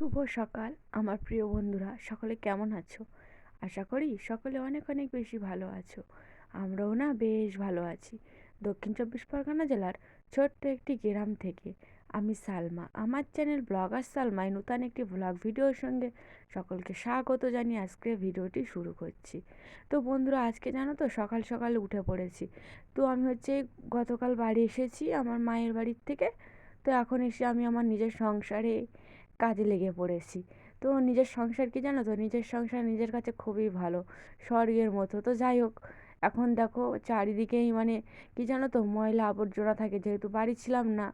শুভ সকাল, আমার প্রিয় বন্ধুরা। সকলে কেমন আছো? আশা করি সকলে অনেক অনেক বেশি ভালো আছো। আমরাও না বেশ ভালো আছি। দক্ষিণ চব্বিশ পরগনা জেলার ছোট্ট একটি গ্রাম থেকে আমি সালমা। আমার চ্যানেল ব্লগার সালমায় নূতন একটি ব্লগ ভিডিওর সঙ্গে সকলকে স্বাগত জানিয়ে আজকে ভিডিওটি শুরু করছি। তো বন্ধুরা, আজকে জানো তো সকাল সকাল উঠে পড়েছি। তো আমি হচ্ছে গতকাল বাড়ি এসেছি আমার মায়ের বাড়ির থেকে। তো এখন এসে আমি আমার নিজের সংসারে কাজে লেগে পড়েছি। তো নিজের সংসার কি জানো তো? নিজের সংসার নিজের কাছে খুবই ভালো, স্বর্গের মতো। তো যাই হোক, এখন দেখো চারিদিকেই মানে কি জানো তো? ময়লা আবর্জনা থাকে, যেহেতু বাড়ি ছিলাম না,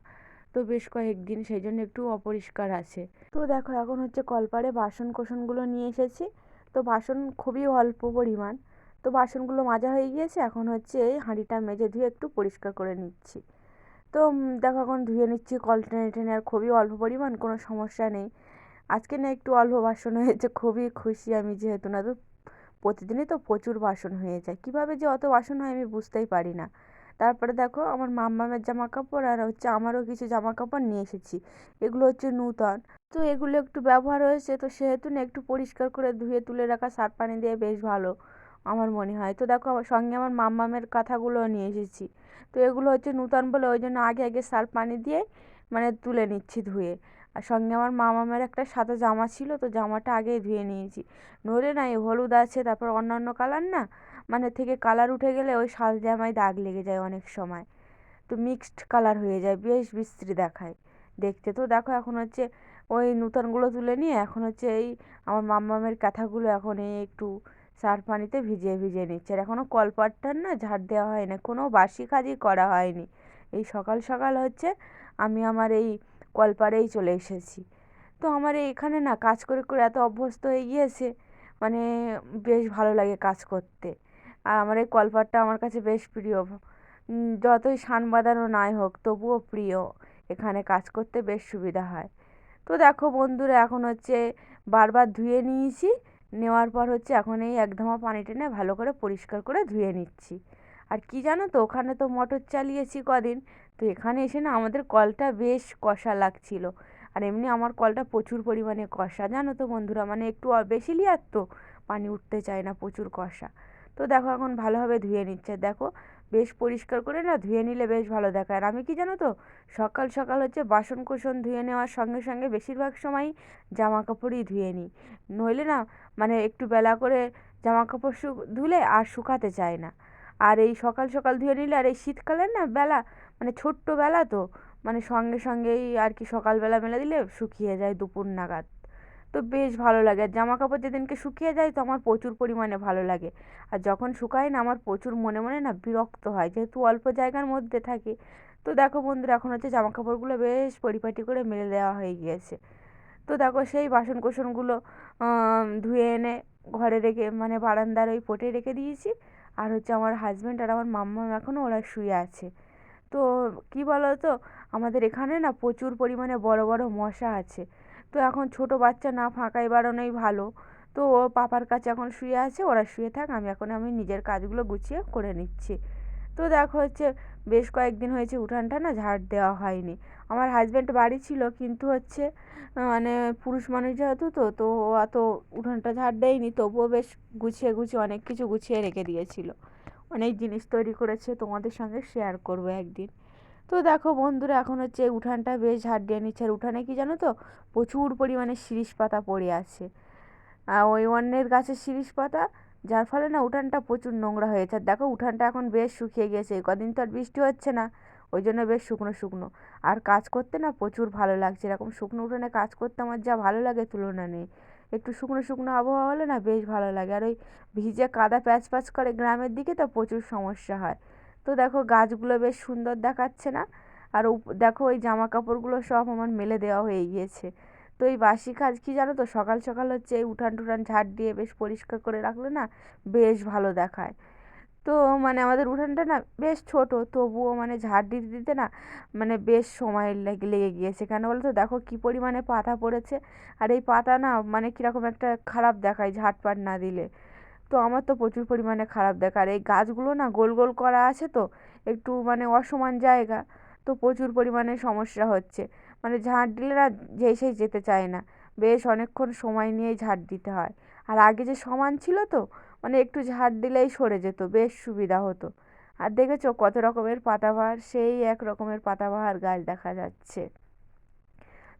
তো বেশ কয়েকদিন সেই জন্য একটু অপরিষ্কার আছে। তো দেখো এখন হচ্ছে কলপারে বাসন কোসনগুলো নিয়ে এসেছি। তো বাসন খুবই অল্প পরিমাণ। তো বাসনগুলো মাজা হয়ে গিয়েছে, এখন হচ্ছে এই হাঁড়িটা মেজে ধুয়ে একটু পরিষ্কার করে নিচ্ছি। তো দেখো এখন ধুয়ে নিচ্ছি কল টেনে টেনে আর খুবই অল্প পরিমাণ, কোনো সমস্যা নেই। আজকে না একটু অল্প বাসন হয়েছে, খুবই খুশি আমি যেহেতু, না তো প্রতিদিনই তো প্রচুর বাসন হয়ে যায়। কীভাবে যে অত বাসন হয় আমি বুঝতেই পারি না। তারপরে দেখো আমার মাম্মামের জামা কাপড় আর হচ্ছে আমারও কিছু জামা কাপড় নিয়ে এসেছি। এগুলো হচ্ছে নূতন। তো এগুলো একটু ব্যবহার হয়েছে, তো সেহেতু না একটু পরিষ্কার করে ধুয়ে তুলে রাখা সার্ফ পানি দিয়ে বেশ ভালো। আমার মনে হয়। তো দেখো সঙ্গে আমার মাম্মামের কাঁথাগুলো নিয়ে এসেছি। তো এগুলো হচ্ছে নূতন বলে ওই জন্য আগে আগে সার্ফ পানি দিয়ে মানে তুলে নিচ্ছি ধুয়ে। আর সঙ্গে আমার মামামের একটা সাদা জামা ছিল, তো জামাটা আগেই ধুয়ে নিয়েছি। নইলে না, এই হলুদ আছে, তারপর অন্যান্য কালার না মানে থেকে কালার উঠে গেলে ওই শাল জামায় দাগ লেগে যায় অনেক সময়। তো মিক্সড কালার হয়ে যায়, বেশ বিশ্রী দেখায়। দেখতে তো দেখো, এখন হচ্ছে ওই নূতনগুলো তুলে নিয়ে, এখন হচ্ছে এই আমার মাম্মামের কাঁথাগুলো এখন এই একটু সার পানিতে ভিজিয়ে ভিজিয়ে নিচ্ছে। আর এখনও কলপাটটার না ঝাড় দেওয়া হয় না কোনো বাসি কাজই করা হয়নি। এই সকাল সকাল হচ্ছে আমি আমার এই কলপাড়েই চলে এসেছি। তো আমার এখানে না কাজ করে করে এত অভ্যস্ত হয়ে গিয়েছে মানে বেশ ভালো লাগে কাজ করতে। আর আমার এই কলপাটটা আমার কাছে বেশ প্রিয়। যতই সান বাঁধানো নাই হোক, তবুও প্রিয়। এখানে কাজ করতে বেশ সুবিধা হয়। তো দেখো বন্ধুরা, এখন হচ্ছে বারবার ধুয়ে নিয়েছি। নেওয়ার পর হচ্ছে এখন এই এক ধামা পানি টেনে ভালো করে পরিষ্কার করে ধুয়ে নিচ্ছি। আর কি জানো তো, ওখানে তো মোটর চালিয়েছি কদিন, তো এখানে এসে না আমাদের কলটা বেশ কষা লাগছিল। আর এমনি আমার কলটা প্রচুর পরিমাণে কষা, জানো তো বন্ধুরা মানে একটু বেশি লিয়ার তো পানি উঠতে চায় না প্রচুর কষা। তো দেখো এখন ভালোভাবে ধুয়ে নিচ্ছে। দেখো বেশ পরিষ্কার করে না ধুয়ে নিলে বেশ ভালো দেখায়। আর আমি কি জানো তো, সকাল সকাল হচ্ছে বাসন কোসন ধুয়ে নেওয়ার সঙ্গে সঙ্গে বেশিরভাগ সময়ই জামা কাপড়ই ধুয়ে নিই। নইলে না মানে একটু বেলা করে জামা কাপড় শু, ধুলে আর শুকাতে চায় না। আর এই সকাল সকাল ধুয়ে নিলে আর এই শীতকালের না বেলা মানে ছোট্ট বেলা তো মানে সঙ্গে সঙ্গেই আর কি সকালবেলা মেলে দিলে শুকিয়ে যায় দুপুর নাগাদ। তো বেশ ভালো লাগে। আর জামা কাপড় যেদিনকে শুকিয়ে যায় তো আমার প্রচুর পরিমাণে ভালো লাগে। আর যখন শুকায় না আমার প্রচুর মনে মনে না বিরক্ত হয়। যেহেতু অল্প জায়গার মধ্যে থাকি। তো দেখো বন্ধুরা, এখন হচ্ছে জামা কাপড়গুলো বেশ পরিপাটি করে মেলে দেওয়া হয়ে গিয়েছে। তো দেখো সেই বাসন কোসনগুলো ধুয়ে এনে ঘরে রেখে মানে বারান্দার ওই পটে রেখে দিয়েছি। আর হচ্ছে আমার হাজব্যান্ড আর আমার মাম্মা এখনও ওরা শুয়ে আছে। তো কী বলো তো আমাদের এখানে না প্রচুর পরিমাণে বড় বড় মশা আছে। তো এখন ছোট বাচ্চা না ফাঁকায় বাড়ানোই ভালো। তো ও পাপার কাছে এখন শুয়ে আছে, ওরা শুয়ে থাক, আমি এখন, আমি নিজের কাজগুলো গুছিয়ে করে নিচ্ছি। তো দেখো হচ্ছে, বেশ কয়েকদিন হয়েছে উঠানটা না ঝাড় দেওয়া হয়নি। আমার হাজব্যান্ড বাড়ি ছিল, কিন্তু হচ্ছে মানে পুরুষ মানুষ যেহেতু তো তো ও অত উঠানটা ঝাড় দেয়নি, তবুও বেশ গুছিয়ে গুছিয়ে অনেক কিছু গুছিয়ে রেখে দিয়েছিল। অনেক জিনিস তৈরি করেছে, তোমাদের সঙ্গে শেয়ার করব একদিন। তো দেখো বন্ধুরা, এখন হচ্ছে এই উঠানটা বেশ ঝাড় দিয়ে নিচ্ছে। আর উঠানে কি জানো তো, প্রচুর পরিমাণে শিরিষ পাতা পড়ে আছে। ওই অন্যের গাছের শিরিষ পাতা, যার ফলে না উঠানটা প্রচুর নোংরা হয়েছে। আর দেখো উঠানটা এখন বেশ শুকিয়ে গেছে কদিন তো আর বৃষ্টি হচ্ছে না, ওই জন্য বেশ শুকনো শুকনো। আর কাজ করতে না প্রচুর ভালো লাগছে, এরকম শুকনো উঠানে কাজ করতে আমার যা ভালো লাগে তুলনা নেই। একটু শুকনো শুকনো আবহাওয়া হলে না বেশ ভালো লাগে। আর ওই ভিজে কাদা প্যাচ প্যাচ করে গ্রামের দিকে তো প্রচুর সমস্যা হয়। তো দেখো গাছগুলো বেশ সুন্দর দেখাচ্ছে না। আর দেখো ওই জামা কাপড়গুলো সব আমার মেলে দেওয়া হয়ে গিয়েছে। তো এই বাসি কাজ কি জানো তো? সকাল সকাল হচ্ছে এই উঠান টুঠান ঝাড় দিয়ে বেশ পরিষ্কার করে রাখলে না বেশ ভালো দেখায়। তো মানে আমাদের উঠানটা না বেশ ছোট, তবুও মানে ঝাড় দিতে দিতে না মানে বেশ সময় লেগে লেগে গিয়েছে। কেন বলতো? দেখো কী পরিমাণে পাতা পড়েছে। আর এই পাতা না মানে কীরকম একটা খারাপ দেখায় ঝাড়পাট না দিলে। তো আমার তো প্রচুর পরিমাণে খারাপ দেখা। আর এই গাছগুলো না গোল গোল করা আছে তো, একটু মানে অসমান জায়গা, তো প্রচুর পরিমাণে সমস্যা হচ্ছে। মানে ঝাঁট দিলে না যেই সেই যেতে চায় না। বেশ অনেকক্ষণ সময় নিয়েই ঝাড় দিতে হয়। আর আগে যে সমান ছিল তো মানে একটু ঝাড় দিলেই সরে যেত, বেশ সুবিধা হতো। আর দেখেছ কত রকমের পাতাবাহার? সেই এক রকমের পাতাবাহার গাছ দেখা যাচ্ছে।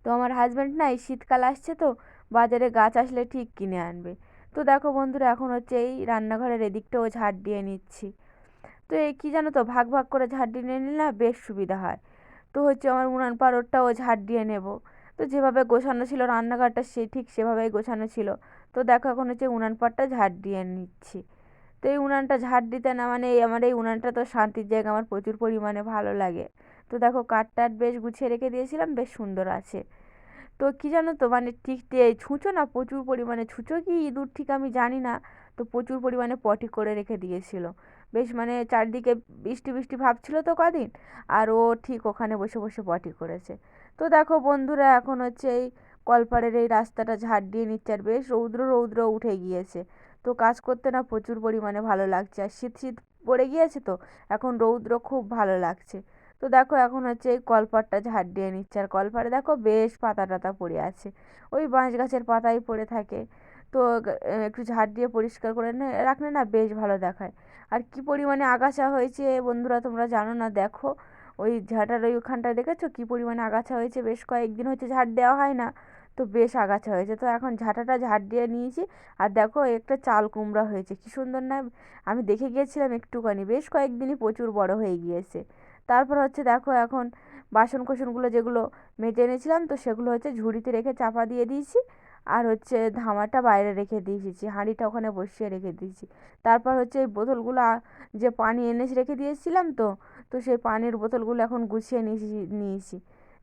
তো আমার হাজব্যান্ড না এই শীতকাল আসছে তো, বাজারে গাছ আসলে ঠিক কিনে আনবে। তো দেখো বন্ধুরা, এখন হচ্ছে এই রান্নাঘরের এদিকটাও ঝাড় দিয়ে নিচ্ছি। তো এই কী জানো তো, ভাগ ভাগ করে ঝাড় দিয়ে নিলে না বেশ সুবিধা হয়। তো হচ্ছে আমার উনান পাড়রটাও ঝাড় দিয়ে নেব। তো যেভাবে গোছানো ছিল রান্নাঘরটা, সে ঠিক সেভাবেই গোছানো ছিল। তো দেখো এখন হচ্ছে উনান পাড়টা ঝাড় দিয়ে নিচ্ছি। তো এই উনানটা ঝাড় দিতে না মানে এই আমার এই উনানটা তো শান্তির জায়গা, আমার প্রচুর পরিমাণে ভালো লাগে। তো দেখো কাঠ টাট বেশ গুছিয়ে রেখে দিয়েছিলাম, বেশ সুন্দর আছে। তো কী জানো তো মানে ঠিক ছুঁচো না, প্রচুর পরিমাণে ছুঁচো কি ইঁদুর ঠিক আমি জানি না, তো প্রচুর পরিমাণে পটি করে রেখে দিয়েছিল। বেশ মানে চারদিকে বৃষ্টি বৃষ্টি ভাব ছিল তো কদিন, আর ও ঠিক ওখানে বসে বসে পটি করেছে। তো দেখো বন্ধুরা, এখন হচ্ছে এই কলপাড়ের এই রাস্তাটা ঝাড় দিয়ে নিচ্ছে, আর বেশ রৌদ্র রৌদ্র উঠে গিয়েছে। তো কাজ করতে না প্রচুর পরিমাণে ভালো লাগছে, আর শীত শীত পড়ে গিয়েছে তো, এখন রৌদ্র খুব ভালো লাগছে। তো দেখো এখন হচ্ছে এই কলপাড়টা ঝাড় দিয়ে নিচ্ছে। আর কলপাড়ে দেখো বেশ পাতা টাতা পড়ে আছে। ওই বাঁশ গাছের পাতাই পড়ে থাকে। তো একটু ঝাড় দিয়ে পরিষ্কার করে রাখলে না বেশ ভালো দেখায়। আর কি পরিমাণে আগাছা হয়েছে বন্ধুরা তোমরা জানো না, দেখো। ওই ঝাঁটার ওইখানটায় দেখেছ? কী পরিমাণে আগাছা হয়েছে? বেশ কয়েকদিন হচ্ছে ঝাড় দেওয়া হয় না। তো বেশ আগাছা হয়েছে। তো এখন ঝাঁটাটা ঝাড় দিয়ে নিয়েছি। আর দেখো একটা চাল কুমড়া হয়েছে। কী সুন্দর না, আমি দেখে গিয়েছিলাম একটুখানি। বেশ কয়েকদিনই প্রচুর বড় হয়ে গিয়েছে। তারপর হচ্ছে দেখো এখন বাসন কোসনগুলো যেগুলো মেজে এনেছিলাম, তো সেগুলো হচ্ছে ঝুড়িতে রেখে চাপা দিয়ে দিয়েছি আর হচ্ছে ধামাটা বাইরে রেখে দিয়েছি, হাঁড়িটা ওখানে বসিয়ে রেখে দিয়েছি। তারপর হচ্ছে এই বোতলগুলো যে পানি এনে রেখে দিয়েছিলাম তো তো সেই পানির বোতলগুলো এখন গুছিয়ে নিয়েছি নিয়েছি।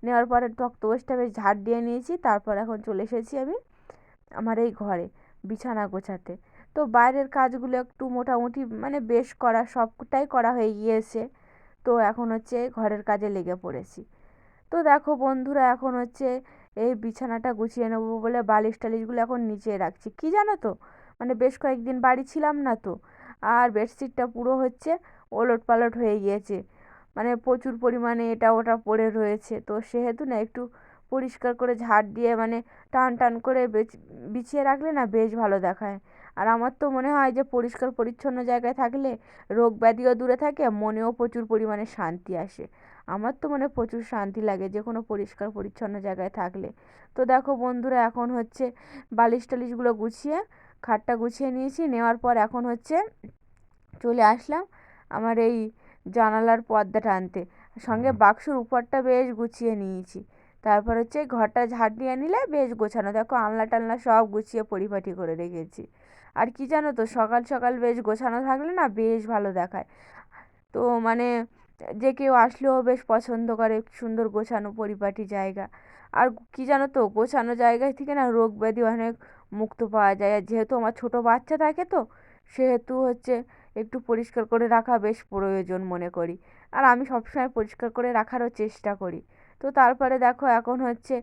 নেওয়ার পরে তক্তপোষটা বেশ ঝাড় দিয়ে নিয়েছি, তারপর এখন চলে এসেছি আমি আমার এই ঘরে বিছানা গোছাতে। তো বাইরের কাজগুলো একটু মোটামুটি মানে বেশ করা, সবটাই করা হয়ে গিয়েছে। তো এখন হচ্ছে ঘরের কাজে লেগে পড়েছি। তো দেখো বন্ধুরা, এখন হচ্ছে এই বিছানাটা গুছিয়ে নেব বলে বালিশ টালিশগুলো এখন নিচে রাখছি। কী জানো তো? মানে বেশ কয়েকদিন বাড়ি ছিলাম না তো, আর বেডশিটটা পুরো হচ্ছে ওলট পালট হয়ে গিয়েছে। মানে প্রচুর পরিমাণে এটা ওটা পড়ে রয়েছে। তো সেহেতু না একটু পরিষ্কার করে ঝাড় দিয়ে মানে টান টান করে বিছিয়ে রাখলে না বেশ ভালো দেখায়। আর আমার তো মনে হয় যে পরিষ্কার পরিচ্ছন্ন জায়গায় থাকলে রোগ ব্যাধিও দূরে থাকে মনেও প্রচুর পরিমাণে শান্তি আসে। আমার তো মনে প্রচুর শান্তি লাগে যে কোনো পরিষ্কার পরিচ্ছন্ন জায়গায় থাকলে। তো দেখো বন্ধুরা এখন হচ্ছে বালিশ টালিশগুলো গুছিয়ে খাটটা গুছিয়ে নিয়েছি নেওয়ার পর এখন হচ্ছে চলে আসলাম আমার এই জানালার পর্দাটা আনতে সঙ্গে বাক্সর উপরটা বেশ গুছিয়ে নিয়েছি। তারপর হচ্ছে ঘরটা ঝাড় দিয়ে নিলে বেশ গোছানো। দেখো আলনা টালনা সব গুছিয়ে পরিপাটি করে রেখেছি। আর কি জানো তো, সকাল সকাল বেশ গোছানো থাকলে না বেশ ভালো দেখায়। তো মানে যে কেউ আসলেও বেশ পছন্দ করে সুন্দর গোছানো পরিপাটি জায়গা। আর কী জানো তো, গোছানো জায়গায় থেকে না রোগ ব্যাধি অনেক মুক্ত পাওয়া যায়। আর যেহেতু আমার ছোটো বাচ্চা থাকে তো, সেহেতু হচ্ছে একটু পরিষ্কার করে রাখা বেশ প্রয়োজন মনে করি। আর আমি সবসময় পরিষ্কার করে রাখারও চেষ্টা করি। তো তারপরে দেখো এখন হচ্ছে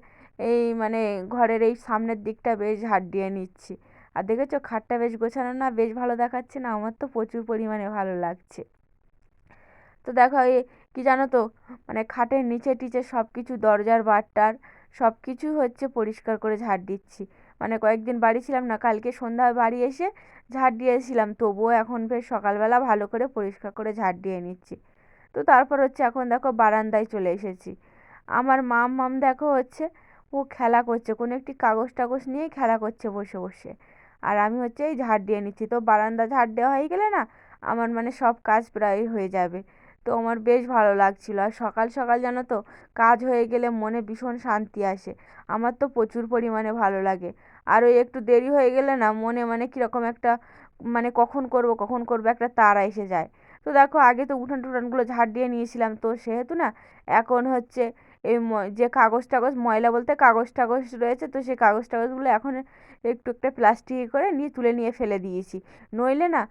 এই মানে ঘরের এই সামনের দিকটা বেশ ঝাড় দিয়ে নিচ্ছি। আর দেখেছ খাটটা বেশ গোছানো না, বেশ ভালো দেখাচ্ছে না, আমার তো প্রচুর পরিমাণে ভালো লাগছে। তো দেখো এই কী জানো তো মানে খাটের নিচে টিচে সব কিছু দরজার বারটার সব কিছু হচ্ছে পরিষ্কার করে ঝাড় দিচ্ছি। মানে কয়েকদিন বাড়ি ছিলাম না, কালকে সন্ধ্যায় বাড়ি এসে ঝাড় দিয়েছিলাম, তবুও এখন বেশ সকালবেলা ভালো করে পরিষ্কার করে ঝাড় দিয়ে নিচ্ছি। তো তারপর হচ্ছে এখন দেখো বারান্দায় চলে এসেছি। আমার মাম মাম দেখো হচ্ছে, ও খেলা করছে, কোনো একটি কাগজ টাগজ নিয়েই খেলা করছে বসে বসে। আর আমি হচ্ছে এই ঝাড় দিয়ে নিচ্ছি। তো বারান্দা ঝাড় দেওয়া হয়ে গেলে না, আমার মানে সব কাজ প্রায় হয়ে যাবে। তো আমার বেশ ভালো লাগছিল। আর সকাল সকাল জানো তো, কাজ হয়ে গেলে মনে ভীষণ শান্তি আসে। আমার তো প্রচুর পরিমাণে ভালো লাগে। আর ওই একটু দেরি হয়ে গেলে না মনে মানে কীরকম একটা মানে কখন করব, কখন করব একটা তাড়া এসে যায়। তো দেখো আগে তো উঠান টুঠানগুলো ঝাড় দিয়ে নিয়েছিলাম। তো সেহেতু না এখন হচ্ছে এই যে কাগজ টাগজ, ময়লা বলতে কাগজ টাগজ রয়েছে, তো সেই কাগজ টাগজগুলো এখন একটু একটা প্লাস্টিকে করে নিয়ে তুলে নিয়ে ফেলে দিয়েছি। নইলে না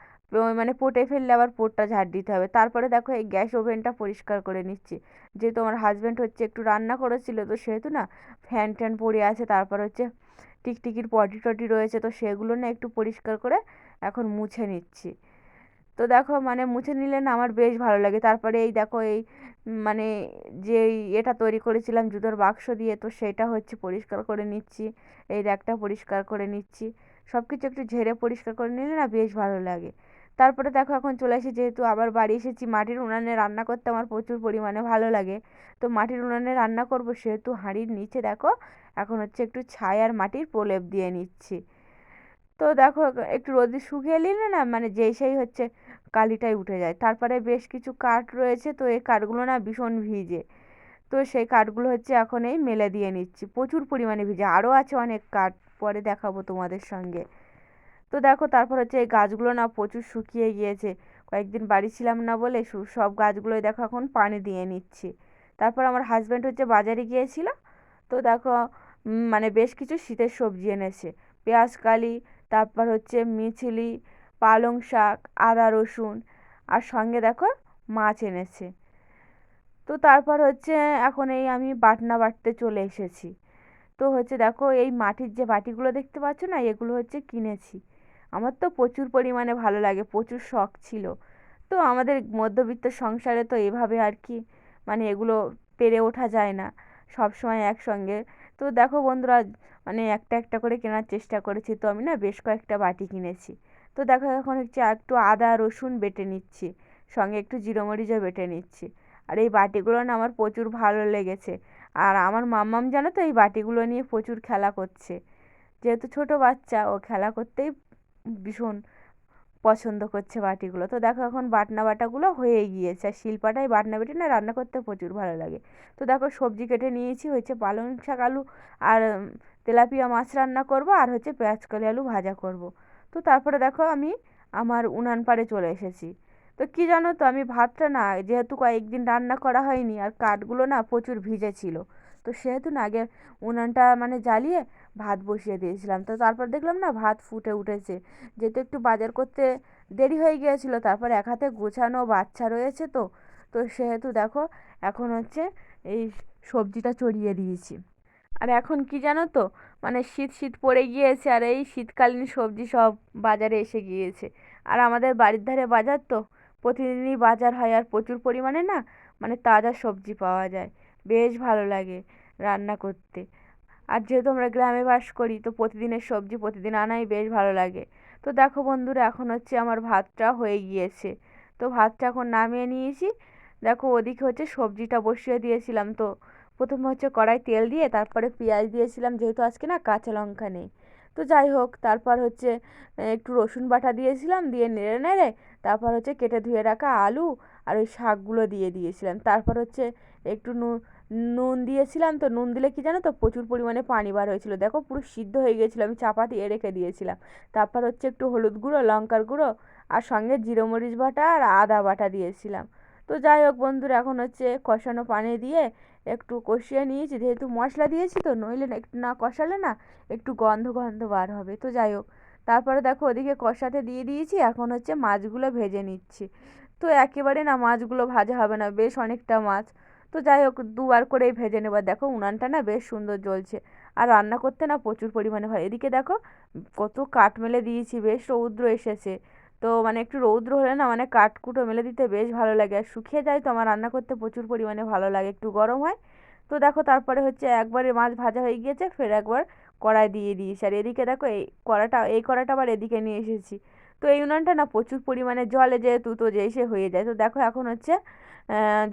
মানে পটে ফেললে আবার পোটটা ঝাড় দিতে হবে। তারপরে দেখো এই গ্যাস ওভেনটা পরিষ্কার করে নিচ্ছি। যেহেতু আমার হাজব্যান্ড হচ্ছে একটু রান্না করেছিল, তো সেহেতু না ফ্যান ট্যান পড়ে আছে, তারপর হচ্ছে টিকটিকির পটি টটি রয়েছে, তো সেগুলো না একটু পরিষ্কার করে এখন মুছে নিচ্ছি। তো দেখো মানে মুছে নিলে না আমার বেশ ভালো লাগে। তারপরে এই দেখো এই মানে যে এটা তৈরি করেছিলাম জুতোর বাক্স দিয়ে, তো সেটা হচ্ছে পরিষ্কার করে নিচ্ছি। এই র্যাকটা পরিষ্কার করে নিচ্ছি। সব কিছু একটু ঝেড়ে পরিষ্কার করে নিলে না বেশ ভালো লাগে। তারপরে দেখো এখন চলে এসে যেহেতু আবার বাড়ি এসেছি, মাটির উনানে রান্না করতে আমার প্রচুর পরিমাণে ভালো লাগে। তো মাটির উনানে রান্না করব, সেহেতু হাঁড়ির নিচে দেখো, এখন হচ্ছে একটু ছাই আর মাটির প্রলেপ দিয়ে নিচ্ছি। তো দেখো, একটু রোদে শুকিয়ে নিলে না মানে যেই সেই হচ্ছে কালিটাই উঠে যায়। তারপরে বেশ কিছু কাঠ রয়েছে, তো এই কাঠগুলো না ভীষণ ভিজে। তো সেই কাঠগুলো হচ্ছে এখন এই মেলে দিয়ে নিচ্ছি। প্রচুর পরিমাণে ভিজে, আরও আছে অনেক কাঠ, পরে দেখাবো তোমাদের সঙ্গে। তো দেখো, তারপর হচ্ছে এই গাছগুলো না প্রচুর শুকিয়ে গিয়েছে। কয়েকদিন বাড়ি ছিলাম না বলে সব গাছগুলোই দেখো এখন পানি দিয়ে নিচ্ছি। তারপর আমার হাজব্যান্ড হচ্ছে বাজারে গিয়েছিল। তো দেখো মানে বেশ কিছু শীতের সবজি এনেছে। পেঁয়াজ, কালি, তারপর হচ্ছে মিছলি পালং শাক, আদা রসুন আর সঙ্গে দেখো মাছ এনেছে। তো তারপর হচ্ছে এখন এই আমি বাটনা বাটতে চলে এসেছি। তো হচ্ছে দেখো এই মাটির যে বাটিগুলো দেখতে পাচ্ছ না, এগুলো হচ্ছে কিনেছি। আমার তো প্রচুর পরিমাণে ভালো লাগে, প্রচুর শখ ছিল। তো আমাদের মধ্যবিত্ত সংসারে তো এভাবে আর কি মানে এগুলো পেরে ওঠা যায় না, সব সময় একসঙ্গে। তো দেখো বন্ধুরা মানে একটা একটা করে কেনার চেষ্টা করেছি। তো আমি না বেশ কয়েকটা বাটি কিনেছি। তো দেখো এখন হচ্ছে একটু আদা, রসুন বেটে নিচ্ছি। সঙ্গে একটু জিরো মরিচও বেটে নিচ্ছি। আর এই বাটিগুলো না আমার প্রচুর ভালো লেগেছে। আর আমার মাম্মাম জানো তো এই বাটিগুলো নিয়ে প্রচুর খেলা করছে। যেহেতু ছোট বাচ্চা, ও খেলা করতেই ভীষণ পছন্দ করছে বাটিগুলো। তো দেখো এখন বাটনা বাটাগুলো হয়ে গিয়েছে। আর শিলপাটায় বাটনা বেটে না রান্না করতে প্রচুর ভালো লাগে। তো দেখো সবজি কেটে নিয়েছি হচ্ছে পালং শাক, আলু, আর তেলাপিয়া মাছ রান্না করব, আর হচ্ছে পেঁয়াজ, কলি, আলু ভাজা করব। তো তারপরে দেখো আমি আমার উনান পাড়ে চলে এসেছি। তো কী জানো তো, আমি ভাতটা না, যেহেতু কয়েকদিন রান্না করা হয়নি আর কাঠগুলো না প্রচুর ভিজে ছিল তো সেহেতু না আগে উনানটা মানে জ্বালিয়ে ভাত বসিয়ে দিয়েছিলাম। তো তারপর দেখলাম না ভাত ফুটে উঠেছে, যেহেতু একটু বাজার করতে দেরি হয়ে গিয়েছিল, তারপর এক হাতে গোছানো বাচ্চা রয়েছে তো তো সেহেতু দেখো এখন হচ্ছে এই সবজিটা চড়িয়ে দিয়েছি। আর এখন কি জানো তো মানে শীত শীত পড়ে গিয়েছে আর এই শীতকালীন সবজি সব বাজারে এসে গিয়েছে। আর আমাদের বাড়ির ধারে বাজার তো, প্রতিদিনই বাজার হয় আর প্রচুর পরিমাণে না মানে তাজা সবজি পাওয়া যায়। বেশ ভালো লাগে রান্না করতে। আর যেহেতু আমরা গ্রামে বাস করি, তো প্রতিদিনের সবজি প্রতিদিন আনাই বেশ ভালো লাগে। তো দেখো বন্ধুরা, এখন হচ্ছে আমার ভাতটা হয়ে গিয়েছে। তো ভাতটা এখন নামিয়ে নিয়েছি। দেখো ওদিকে হচ্ছে সবজিটা বসিয়ে দিয়েছিলাম তো। প্রথমে হচ্ছে কড়াই তেল দিয়ে তারপরে পেঁয়াজ দিয়েছিলাম, যেহেতু আজকে না কাঁচা লঙ্কা নেই। তো যাই হোক, তারপর হচ্ছে একটু রসুন বাটা দিয়েছিলাম, দিয়ে নেড়ে নেড়ে তারপর হচ্ছে কেটে ধুয়ে রাখা আলু আর ওই শাকগুলো দিয়ে দিয়েছিলাম। তারপর হচ্ছে একটু নুন দিয়েছিলাম, তো নুন দিলে কি জানো তো প্রচুর পরিমাণে পানি বার হয়েছিল। দেখো পুরো সিদ্ধ হয়ে গিয়েছিল আমি চাপা দিয়ে রেখে দিয়েছিলাম। তারপর হচ্ছে একটু হলুদ গুঁড়ো, লঙ্কার গুঁড়ো আর সঙ্গে জিরো মরিচ বাটা আর আদা বাটা দিয়েছিলাম। তো যাই হোক বন্ধুরা, এখন হচ্ছে কষানো পানি দিয়ে একটু কষিয়ে নিয়েছি, যেহেতু মশলা দিয়েছি তো, নইলে একটু না কষালে না একটু গন্ধ গন্ধ বার হবে। তো যাই হোক, তারপরে দেখো ওদিকে কষাতে দিয়ে দিয়েছি, এখন হচ্ছে মাছগুলো ভেজে নিচ্ছি। তো একেবারে না মাছগুলো ভাজা হবে না, বেশ অনেকটা মাছ। তো যাই হোক, দুবার করেই ভেজে নেবার দেখো উনানটা না বেশ সুন্দর জ্বলছে। আর রান্না করতে না প্রচুর পরিমাণে হয়। এদিকে দেখো, কত কাঠ মেলে দিয়েছি, বেশ রৌদ্র এসেছে। তো মানে একটু রৌদ্র হলে না মানে কাঠকুটো মেলে দিতে বেশ ভালো লাগে। আর শুকিয়ে যায় তো আমার রান্না করতে প্রচুর পরিমাণে ভালো লাগে, একটু গরম হয়। তো দেখো তারপরে হচ্ছে একবারে মাছ ভাজা হয়ে গিয়েছে, ফের একবার কড়াই দিয়ে দিয়েছি। আর এদিকে দেখো এই কড়াটা এই কড়াটা আবার এদিকে নিয়ে এসেছি। তো এই উনানটা না প্রচুর পরিমাণে জলে যেহেতু, তো যে সে হয়ে যায়। তো দেখো এখন হচ্ছে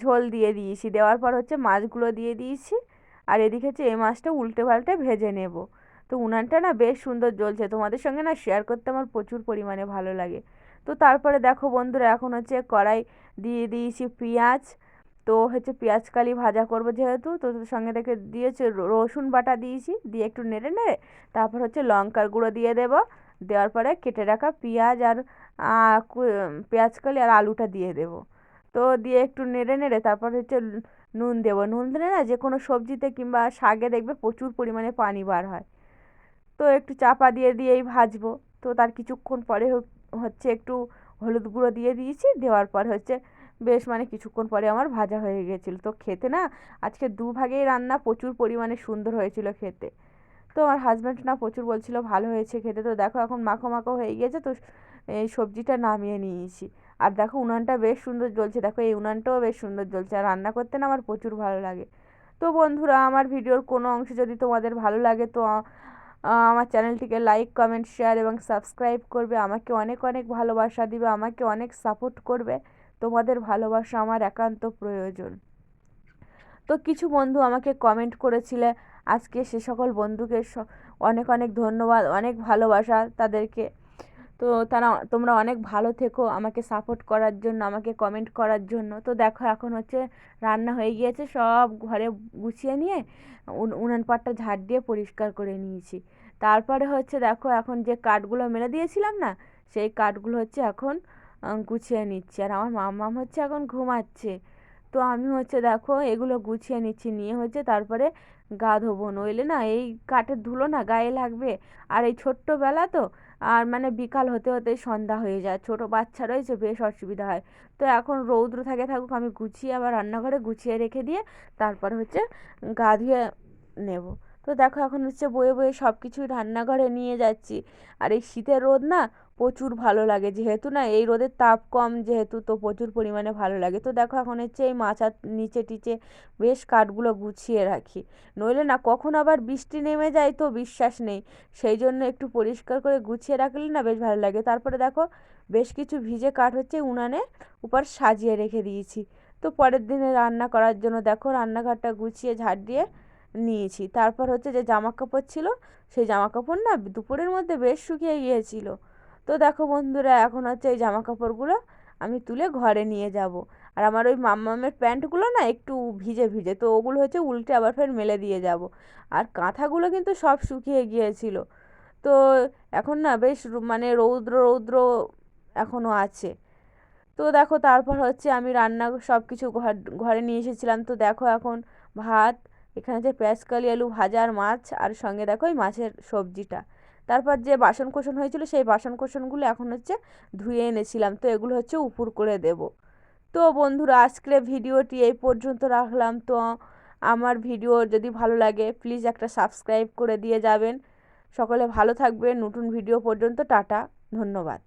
ঝোল দিয়ে দিয়েছি। দেওয়ার পর হচ্ছে মাছগুলো দিয়ে দিয়েছি। আর এদিকে হচ্ছে এই মাছটা উল্টে পাল্টে ভেজে নেব। তো উনানটা না বেশ সুন্দর জ্বলছে। তোমাদের সঙ্গে না শেয়ার করতে আমার প্রচুর পরিমাণে ভালো লাগে। তো তারপরে দেখো বন্ধুরা, এখন হচ্ছে কড়াই দিয়ে দিয়েছি পেঁয়াজ। তো হচ্ছে পেঁয়াজ কালি ভাজা করব যেহেতু, তো সঙ্গে থেকে দিয়েছে রসুন বাটা দিয়েছি, দিয়ে একটু নেড়ে নেড়ে তারপর হচ্ছে লঙ্কার গুঁড়ো দিয়ে দেব। দেওয়ার পরে কেটে রাখা পেঁয়াজ আর পেঁয়াজ কালি আর আলুটা দিয়ে দেব। তো দিয়ে একটু নেড়ে নেড়ে তারপর হচ্ছে নুন দেবো। নুন দিলে না যে কোনো সবজিতে কিংবা শাকে দেখবে প্রচুর পরিমাণে পানি বার হয়। তো একটু চাপা দিয়ে দিয়েই ভাজবো। তো তার কিছুক্ষণ পরে হচ্ছে একটু হলুদ গুঁড়ো দিয়ে দিয়েছি, দেওয়ার পর হচ্ছে বেশ মানে কিছুক্ষণ পরে আমার ভাজা হয়ে গেছিল। তো খেতে না আজকে দুভাগেই রান্না প্রচুর পরিমাণে সুন্দর হয়েছিল খেতে। তো আমার হাজব্যান্ড না প্রচুর বলছিল, ভালো হয়েছে খেতে। তো দেখো এখন মাখো মাখো হয়ে গিয়েছে, তো এই সবজিটা নামিয়ে নিয়েছি। আর দেখো উনানটা বেশ সুন্দর জ্বলছে, দেখো এই উনানটাও বেশ সুন্দর জ্বলছে। আর রান্না করতে না আমার প্রচুর ভালো লাগে। তো বন্ধুরা, আমার ভিডিওর কোনো অংশ যদি তোমাদের ভালো লাগে, তো আমার চ্যানেলটিকে লাইক কমেন্ট শেয়ার এবং সাবস্ক্রাইব করবে। আমাকে অনেক অনেক ভালোবাসা দিবে, আমাকে অনেক সাপোর্ট করবে। তোমাদের ভালোবাসা আমার একান্ত প্রয়োজন। তো কিছু বন্ধু আমাকে কমেন্ট করেছিলে, আজকে সে সকল বন্ধুকে অনেক অনেক ধন্যবাদ, অনেক ভালোবাসা তাদেরকে। তো তারা তোমরা অনেক ভালো থেকো আমাকে সাপোর্ট করার জন্য, আমাকে কমেন্ট করার জন্য। তো দেখো এখন হচ্ছে রান্না হয়ে গিয়েছে, সব ঘরে গুছিয়ে নিয়ে উনান পাটটা ঝাড় দিয়ে পরিষ্কার করে নিয়েছি। তারপরে হচ্ছে দেখো এখন যে কাঠগুলো মেলে দিয়েছিলাম না, সেই কাঠগুলো হচ্ছে এখন গুছিয়ে নিচ্ছি। আর আমার মাম্মাম হচ্ছে এখন ঘুমাচ্ছে। তো আমি হচ্ছে দেখো এগুলো গুছিয়ে নিচ্ছি, নিয়ে হচ্ছে তারপরে গা ধোবো নইলে না এই কাঠের ধুলো না গায়ে লাগবে। আর এই ছোট্টবেলা তো, আর মানে বিকাল হতে হতে সন্ধ্যা হয়ে যায়, ছোটো বাচ্চা রয়েছে বেশ অসুবিধা হয়। তো এখন রৌদ্র থাকে থাকুক, আমি গুছিয়ে আবার রান্নাঘরে গুছিয়ে রেখে দিয়ে তারপর হচ্ছে গা ধুয়ে নেব। তো দেখো এখন হচ্ছে বয়ে বয়ে সব কিছুই রান্নাঘরে নিয়ে যাচ্ছি। আর এই শীতের রোদ না প্রচুর ভালো লাগে যেহেতু না এই রোদের তাপ কম, যেহেতু তো প্রচুর পরিমাণে ভালো লাগে। তো দেখো এখন হচ্ছে এই মাচার নিচে টিচে বেশ কাঠগুলো গুছিয়ে রাখি। নইলে না কখন আবার বৃষ্টি নেমে যায় তো বিশ্বাস নেই। সেই জন্য একটু পরিষ্কার করে গুছিয়ে রাখলে না বেশ ভালো লাগে। তারপরে দেখো বেশ কিছু ভিজে কাঠ হচ্ছে উনানে উপর সাজিয়ে রেখে দিয়েছি। তো পরের দিনে রান্না করার জন্য দেখো রান্নাঘরটা গুছিয়ে ঝাড় দিয়ে নিয়েছি। তারপর হচ্ছে যে জামা কাপড় ছিল, সেই জামা কাপড় না দুপুরের মধ্যে বেশ শুকিয়ে গিয়েছিল। তো দেখো বন্ধুরা, এখন হচ্ছে এই জামা কাপড়গুলো আমি তুলে ঘরে নিয়ে যাব। আর আমার ওই মাম্মামের প্যান্টগুলো না একটু ভিজে ভিজে, তো ওগুলো হচ্ছে উল্টে আবার ফের মেলে দিয়ে যাব। আর কাঁথাগুলো কিন্তু সব শুকিয়ে গিয়েছিল। তো এখন না বেশ মানে রৌদ্র রৌদ্র এখনও আছে। তো দেখো তারপর হচ্ছে আমি রান্না সব কিছু ঘর, ঘরে নিয়ে এসেছিলাম। তো দেখো এখন ভাত, এখানে যে পেঁয়াজকালি, আলু ভাজার মাছ, আর সঙ্গে দেখো ওই মাছের সবজিটা। তারপর যে বাসন কোসন হয়েছিল, সেই বাসন কোসনগুলো এখন হচ্ছে ধুয়ে এনেছিলাম। তো এগুলো হচ্ছে উপর করে দেব। তো বন্ধুরা, আজকের ভিডিওটি এই পর্যন্ত রাখলাম। তো আমার ভিডিও যদি ভালো লাগে প্লিজ একটা সাবস্ক্রাইব করে দিয়ে যাবেন। সকলে ভালো থাকবে নতুন ভিডিও পর্যন্ত, টাটা, ধন্যবাদ।